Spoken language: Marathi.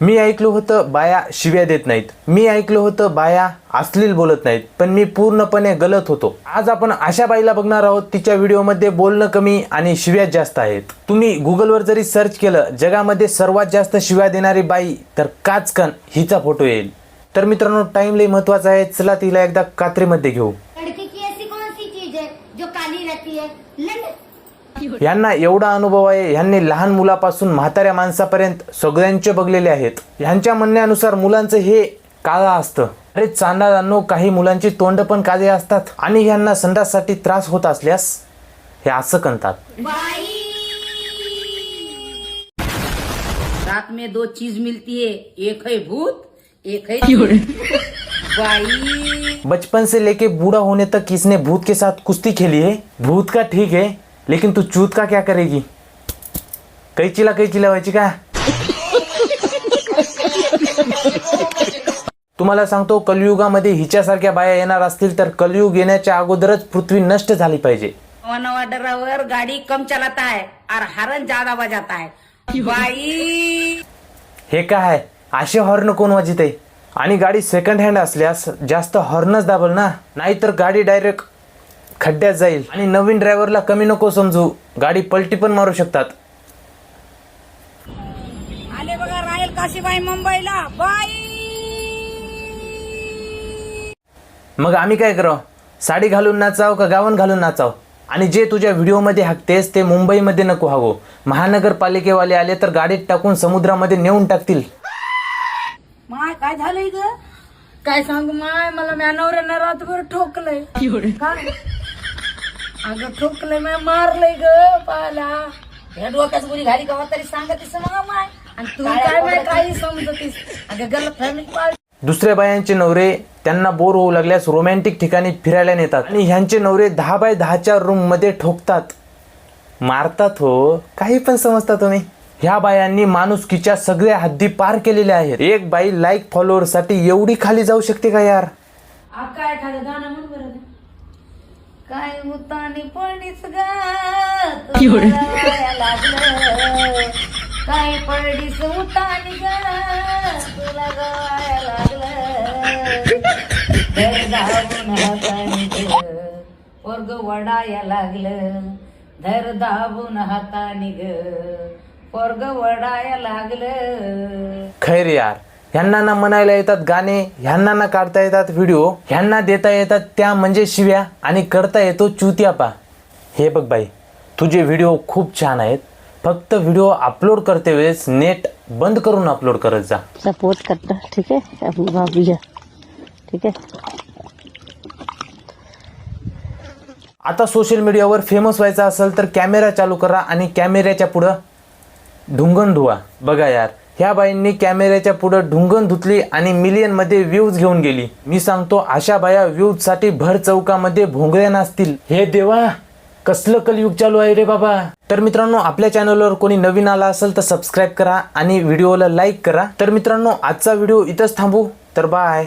मी ऐकलं होतं बाया शिव्या देत नाहीत. मी ऐकलं होतं बाया अश्लील बोलत नाहीत. पण मी पूर्णपणे गलत होतो. आज आपण अशा बाईला बघणार आहोत तिच्या व्हिडिओमध्ये बोलणं कमी आणि शिव्या जास्त आहेत. तुम्ही गुगलवर जरी सर्च केलं जगामध्ये सर्वात जास्त शिव्या देणारी बाई तर काचकन हिचा फोटो येईल. तर मित्रांनो टाइम लई महत्त्वाचा आहे. चला तिला एकदा कात्रीमध्ये घेऊ. लड़की की ऐसी कौन सी चीज है जो काली रहती है यांना एवढा अनुभव आहे यांनी लहान मुलापासून म्हाताऱ्या माणसापर्यंत सगळ्यांचे बघलेले आहेत. यांच्या म्हणण्यानुसार मुलांचं हे काळा असतं. अरे चांदादांनो काही मुलांची तोंड पण काळे असतात आणि यांना संडाससाठी त्रास होत असल्यास हे असं करतात रात में दो चीज मिलती है एक है भूत एक है बचपन से लेके बूढ़ा होने तक इसने भूत के साथ कुश्ती खेली है। भूत का ठीक है लेकिन तू चूत का क्या करेगी? कैचीला कैची लावायची का? तुम्हाला सांगतो कलियुगामध्ये हिच्यासारख्या बाया येणार असतील तर कलियुग येण्याच्या अगोदरच पृथ्वी नष्ट झाली पाहिजे. ड्राइवर गाड़ी कम चलाता है और हॉर्न ज्यादा बजाता है भाई हे काय आहे? असे हॉर्न कोण वाजित आहे आणि गाडी सेकंड हँड असल्यास जास्त हॉर्नच दाबल ना? नाहीतर गाडी डायरेक्ट खड्ड्यात जाईल. आणि नवीन ड्रायव्हरला कमी नको समजू. गाडी पलटी पण मारू शकतात. आले बघा राहील काशीबाई मुंबईला. बाई! मग आम्ही काय करावं साडी घालून नाचाव का गावन घालून नाचाव? आणि जे तुझ्या व्हिडिओमध्ये हाकतेस ते मुंबईमध्ये नको हागो. महानगरपालिकेवाले आले तर गाडीत टाकून समुद्रामध्ये नेऊन टाकतील. माय काय झालंय ग? काय सांगू माय मला मॅनवऱ्यानं रातभर ठोकलंय. काय? अगं ठोकलंय माय मारलंय ग पाला. या डोक्याच गुली घाली का तरी सांगतीस मग माय. आणि तू काय माय काही समजतीस? अगं फॅमिली पाळ. दुसऱ्या बायांचे नवरे त्यांना बोर होऊ लागल्यास रोमॅन्टिक ठिकाणी फिरायला नेतात. आणि ह्यांचे नवरे दहा बाय दहाच्या रूममध्ये ठोकतात. मारतात हो. काही पण समजता तुम्ही. ह्या बायांनी माणुसकीच्या सगळ्या हद्दी पार केलेल्या आहेत. एक बाई लाईक फॉलोअरसाठी एवढी खाली जाऊ शकते का यार? काय एखादं गाणं म्हण बरं. काय उतानी पडीच गाया लागलं. काय पडीस उतानी ग? तुला गाया लागलं. धर दाबून हातानी ग पोरग वडाया लागलं. धर दाबून हातानी ग. पोरग वडाया लागलं. खैर यार. ह्यांना ना म्हणायला येतात गाणे ह्यांना ना काढता येतात व्हिडिओ ह्यांना देता येतात त्या म्हणजे शिव्या आणि करता येतो चुतियापा हे बघ बाई तुझे व्हिडिओ खूप छान आहेत. फक्त व्हिडिओ अपलोड करते वेळेस नेट बंद करून अपलोड करत जा. सपोर्ट करना ठीक है अपनी भाभी है ठीक है आता सोशल मीडियावर फेमस व्हायचं असेल तर कॅमेरा चालू करा आणि कॅमेऱ्याच्या पुढं ढुंगण धुवा. बघा यार ह्या बाईंनी कॅमेऱ्याच्या पुढं ढुंगण धुतली आणि मिलियनमध्ये व्ह्यूज घेऊन गेली. मी सांगतो अशा बाया व्ह्यूजसाठी भर चौकामध्ये भोंगळ्या नाचतील. हे देवा कसलं कलयुग चालू आहे रे बाबा? तर मित्रांनो आपल्या चॅनलवर कोणी नवीन आला असेल तर सबस्क्राईब करा आणि व्हिडिओला लाईक करा. तर मित्रांनो आजचा व्हिडिओ इथंच थांबू. तर बाय